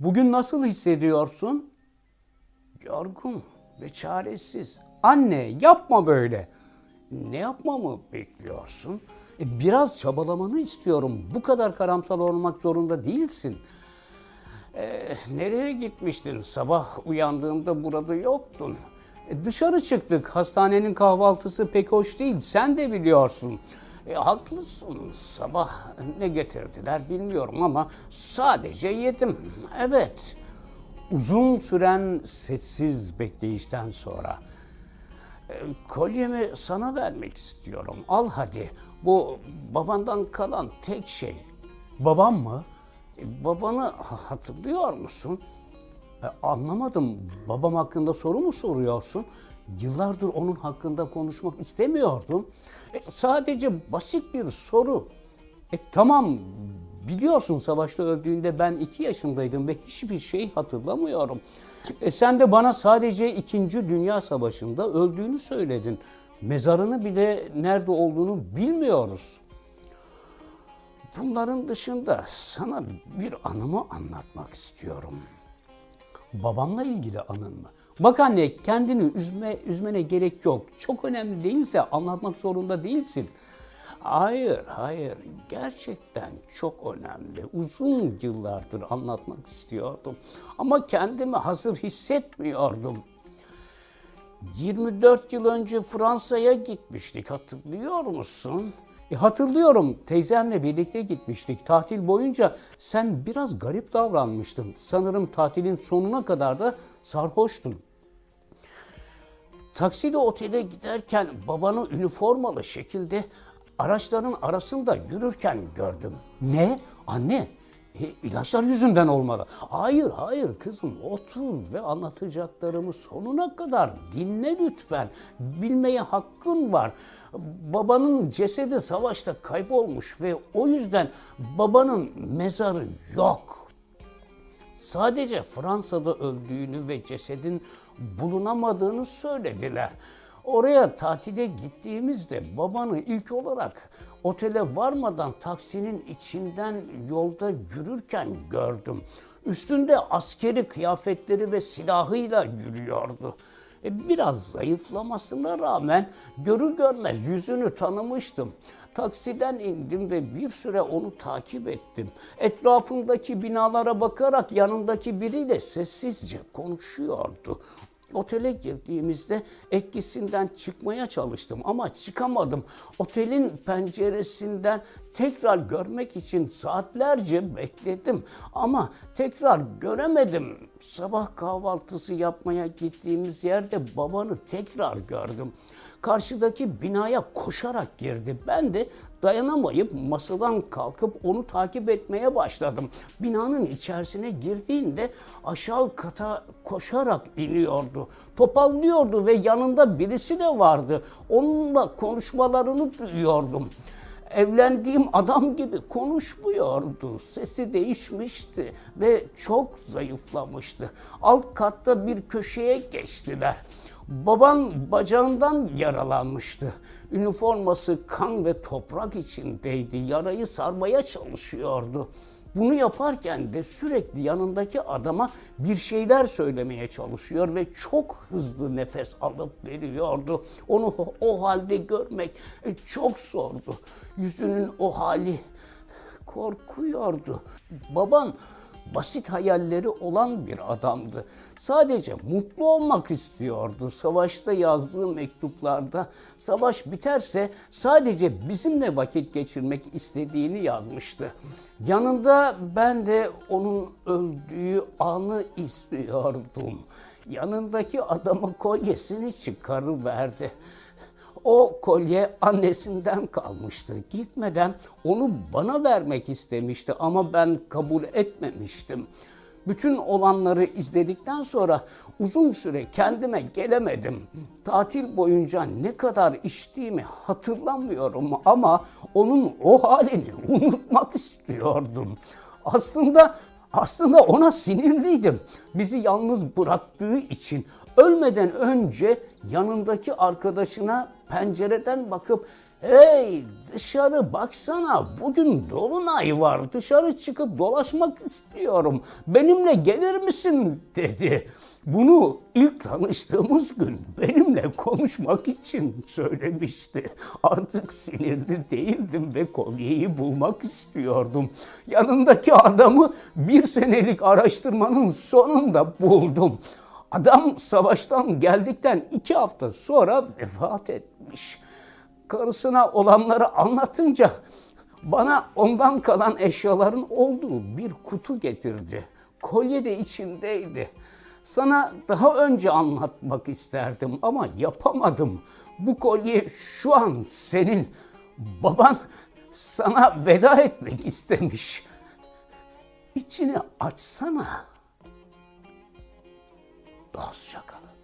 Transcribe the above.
Bugün nasıl hissediyorsun? Yorgun ve çaresiz. Anne yapma böyle. Ne yapmamı bekliyorsun? E, Biraz çabalamanı istiyorum. Bu kadar karamsar olmak zorunda değilsin. Ee, nereye gitmiştin? Sabah uyandığımda burada yoktun. E, dışarı çıktık. Hastanenin kahvaltısı pek hoş değil. Sen de biliyorsun. E, haklısın. Sabah ne getirdiler bilmiyorum ama sadece yedim. Evet. Uzun süren sessiz bekleyişten sonra e, kolyemi sana vermek istiyorum. Al hadi. Bu babandan kalan tek şey. Babam mı? E, babanı ha- hatırlıyor musun? E, anlamadım. Babam hakkında soru mu soruyorsun? Yıllardır onun hakkında konuşmak istemiyordum. E, sadece basit bir soru. E, tamam biliyorsun savaşta öldüğünde ben iki yaşındaydım ve hiçbir şey hatırlamıyorum. E, sen de bana sadece 2. Dünya Savaşı'nda öldüğünü söyledin. Mezarını bile nerede olduğunu bilmiyoruz. Bunların dışında sana bir anımı anlatmak istiyorum. Babamla ilgili anın mı? Bak anne kendini üzme, üzmene gerek yok. Çok önemli değilse anlatmak zorunda değilsin. Hayır, hayır. Gerçekten çok önemli. Uzun yıllardır anlatmak istiyordum. Ama kendimi hazır hissetmiyordum. 24 yıl önce Fransa'ya gitmiştik hatırlıyor musun? E, hatırlıyorum teyzemle birlikte gitmiştik. Tatil boyunca sen biraz garip davranmıştın. Sanırım tatilin sonuna kadar da sarhoştun. Taksiyle otele giderken babanı üniformalı şekilde araçların arasında yürürken gördüm. Ne? Anne, e, ilaçlar yüzünden olmalı. Hayır, hayır kızım otur ve anlatacaklarımı sonuna kadar dinle lütfen. Bilmeye hakkın var. Babanın cesedi savaşta kaybolmuş ve o yüzden babanın mezarı yok. Sadece Fransa'da öldüğünü ve cesedin bulunamadığını söylediler. Oraya tatile gittiğimizde babanı ilk olarak otele varmadan taksinin içinden yolda yürürken gördüm. Üstünde askeri kıyafetleri ve silahıyla yürüyordu. E, Biraz zayıflamasına rağmen görü görmez yüzünü tanımıştım. Taksiden indim ve bir süre onu takip ettim. Etrafındaki binalara bakarak yanındaki biriyle sessizce konuşuyordu. Otele girdiğimizde etkisinden çıkmaya çalıştım ama çıkamadım. Otelin penceresinden tekrar görmek için saatlerce bekledim ama tekrar göremedim. Sabah kahvaltısı yapmaya gittiğimiz yerde babanı tekrar gördüm. Karşıdaki binaya koşarak girdi. Ben de dayanamayıp masadan kalkıp onu takip etmeye başladım. Binanın içerisine girdiğinde aşağı kata koşarak iniyordu. Topallıyordu ve yanında birisi de vardı. Onunla konuşmalarını duyuyordum. Evlendiğim adam gibi konuşmuyordu. Sesi değişmişti ve çok zayıflamıştı. Alt katta bir köşeye geçtiler. Baban bacağından yaralanmıştı. Üniforması kan ve toprak içindeydi. Yarayı sarmaya çalışıyordu. Bunu yaparken de sürekli yanındaki adama bir şeyler söylemeye çalışıyor ve çok hızlı nefes alıp veriyordu. Onu o halde görmek e, çok zordu. Yüzünün o hali korkuyordu. Baban basit hayalleri olan bir adamdı. Sadece mutlu olmak istiyordu. Savaşta yazdığı mektuplarda savaş biterse sadece bizimle vakit geçirmek istediğini yazmıştı. Yanında ben de onun öldüğü anı istiyordum. Yanındaki adamın kolyesini çıkarıverdi. O kolye annesinden kalmıştı. Gitmeden onu bana vermek istemişti ama ben kabul etmemiştim. Bütün olanları izledikten sonra uzun süre kendime gelemedim. Tatil boyunca ne kadar içtiğimi hatırlamıyorum ama onun o halini unutmak istiyordum. Aslında aslında ona sinirliydim. Bizi yalnız bıraktığı için ölmeden önce yanındaki arkadaşına pencereden bakıp Hey dışarı baksana bugün dolunay var dışarı çıkıp dolaşmak istiyorum benimle gelir misin dedi. Bunu ilk tanıştığımız gün benimle konuşmak için söylemişti. Artık sinirli değildim ve kolyeyi bulmak istiyordum. Yanındaki adamı bir senelik araştırmanın sonunda buldum. Adam savaştan geldikten iki hafta sonra vefat etmiş. Karısına olanları anlatınca bana ondan kalan eşyaların olduğu bir kutu getirdi. Kolye de içindeydi. Sana daha önce anlatmak isterdim ama yapamadım. Bu kolye şu an senin. Baban sana veda etmek istemiş. İçini açsana. Dostça kalın.